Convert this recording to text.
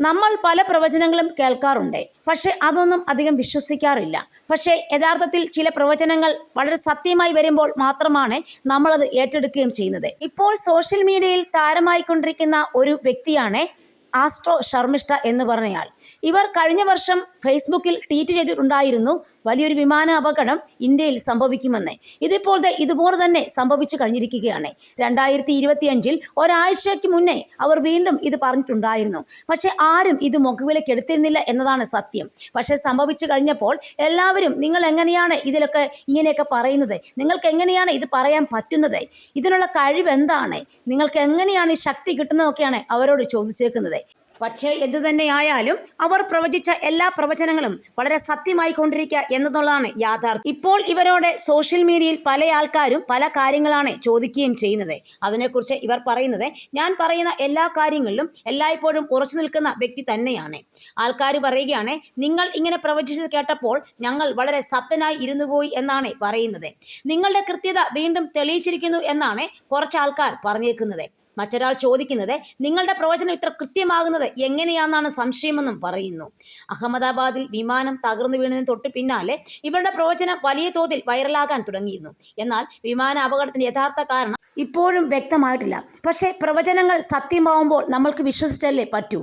നമ്മൾ പല പ്രവചനങ്ങളും കേൾക്കാറുണ്ട്. പക്ഷെ അതൊന്നും അധികം വിശ്വസിക്കാറില്ല. പക്ഷേ യഥാർത്ഥത്തിൽ ചില പ്രവചനങ്ങൾ വളരെ സത്യമായി വരുമ്പോൾ മാത്രമാണ് നമ്മളത് ഏറ്റെടുക്കുകയും ചെയ്യുന്നത്. ഇപ്പോൾ സോഷ്യൽ മീഡിയയിൽ താരമായിക്കൊണ്ടിരിക്കുന്ന ഒരു വ്യക്തിയാണ് ആസ്ട്രോ ശർമിഷ്ഠ എന്ന് പറഞ്ഞയാൾ. ഇവർ കഴിഞ്ഞ വർഷം ഫേസ്ബുക്കിൽ ട്വീറ്റ് ചെയ്തിട്ടുണ്ടായിരുന്നു വലിയൊരു വിമാന അപകടം ഇന്ത്യയിൽ സംഭവിക്കുമെന്ന്. ഇതിപ്പോൾ ഇതുപോലെ തന്നെ സംഭവിച്ചു കഴിഞ്ഞിരിക്കുകയാണ്. രണ്ടായിരത്തി ഇരുപത്തിയഞ്ചിൽ ഒരാഴ്ചയ്ക്ക് മുന്നേ അവർ വീണ്ടും ഇത് പറഞ്ഞിട്ടുണ്ടായിരുന്നു. പക്ഷെ ആരും ഇത് മുഖവിലേക്ക് എടുത്തിരുന്നില്ല എന്നതാണ് സത്യം. പക്ഷെ സംഭവിച്ചു കഴിഞ്ഞപ്പോൾ എല്ലാവരും നിങ്ങൾ എങ്ങനെയാണ് ഇതിലൊക്കെ ഇങ്ങനെയൊക്കെ പറയുന്നത്? നിങ്ങൾക്ക് എങ്ങനെയാണ് ഇത് പറയാൻ പറ്റുന്നത്? ഇതിനുള്ള കഴിവ് എന്താണ്? നിങ്ങൾക്ക് എങ്ങനെയാണ് ഈ ശക്തി കിട്ടുന്നതൊക്കെയാണ് അവരോട് ചോദിച്ചേക്കുന്നത്. പക്ഷേ എന്ത് തന്നെയായാലും അവർ പ്രവചിച്ച എല്ലാ പ്രവചനങ്ങളും വളരെ സത്യമായി കൊണ്ടിരിക്കുക എന്നതുള്ളതാണ് യാഥാർത്ഥ്യം. ഇപ്പോൾ ഇവരോട് സോഷ്യൽ മീഡിയയിൽ പല ആൾക്കാരും പല കാര്യങ്ങളാണ് ചോദിക്കുകയും ചെയ്യുന്നത്. അതിനെക്കുറിച്ച് ഇവർ പറയുന്നത് ഞാൻ പറയുന്ന എല്ലാ കാര്യങ്ങളിലും എല്ലായ്പ്പോഴും ഉറച്ചു നിൽക്കുന്ന വ്യക്തി തന്നെയാണ്. ആൾക്കാർ പറയുകയാണ് നിങ്ങൾ ഇങ്ങനെ പ്രവചിച്ചത് കേട്ടപ്പോൾ ഞങ്ങൾ വളരെ സത്യനായി ഇരുന്നുപോയി എന്നാണ് പറയുന്നത്. നിങ്ങളുടെ കൃത്യത വീണ്ടും തെളിയിച്ചിരിക്കുന്നു എന്നാണ് കുറച്ച് ആൾക്കാർ പറഞ്ഞേക്കുന്നത്. മറ്റൊരാൾ ചോദിക്കുന്നത് നിങ്ങളുടെ പ്രവചനം ഇത്ര കൃത്യമാകുന്നത് എങ്ങനെയാണെന്നാണ് സംശയമെന്നും പറയുന്നു. അഹമ്മദാബാദിൽ വിമാനം തകർന്നു വീണതിന് തൊട്ട് പിന്നാലെ ഇവരുടെ പ്രവചനം വലിയ തോതിൽ വൈറലാകാൻ തുടങ്ങിയിരുന്നു. എന്നാൽ വിമാന അപകടത്തിന്റെ യഥാർത്ഥ കാരണം ഇപ്പോഴും വ്യക്തമായിട്ടില്ല. പക്ഷേ പ്രവചനങ്ങൾ സത്യമാവുമ്പോൾ നമ്മൾക്ക് വിശ്വസിച്ചല്ലേ പറ്റൂ?